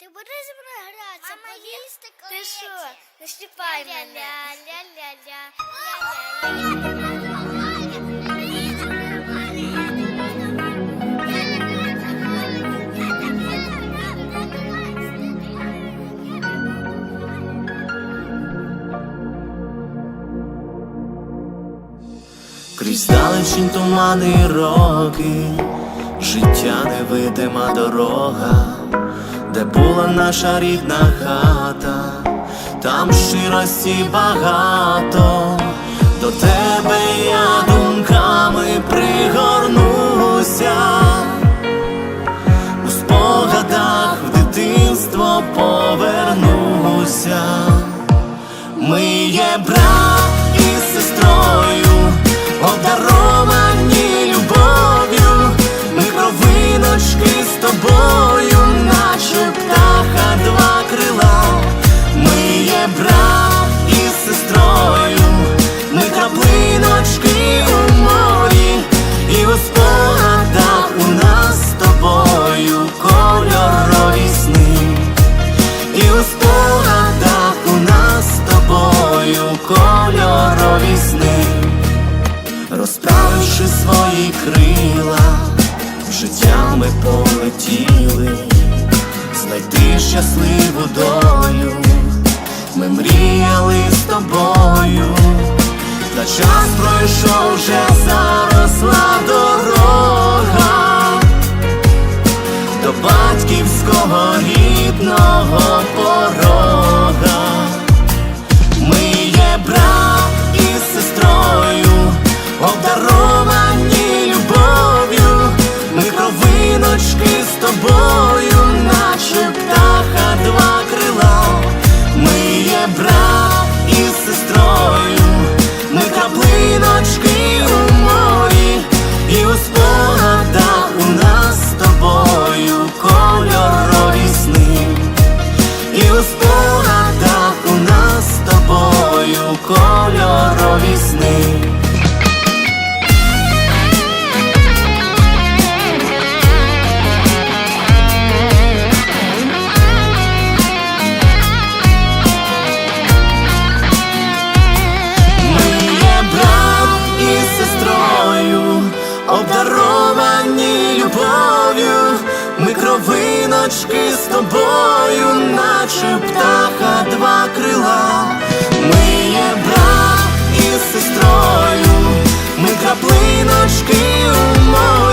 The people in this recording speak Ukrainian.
Ти будеш зі мною гратися? Мама, Поді- їсти Ти що? Не щипай мене. Ля-ля-ля-ля-ля. Крізь далечінь тумани роки, життя невидима дорога, де була наша рідна хата, там щирості багато, до тебе я думками пригорнуся, у спогадах в дитинство повернуся. Ми є брат і сестрою, кольорові сни, розправивши свої крила, життя ми полетіли, знайти щасливу долю, ми мріяли з тобою, та час пройшов вже заросла і у спогадах у нас з тобою кольорові сни. ночки з тобою, наче птаха, два крила, ми є брат із сестрою, ми краплиночки у морі.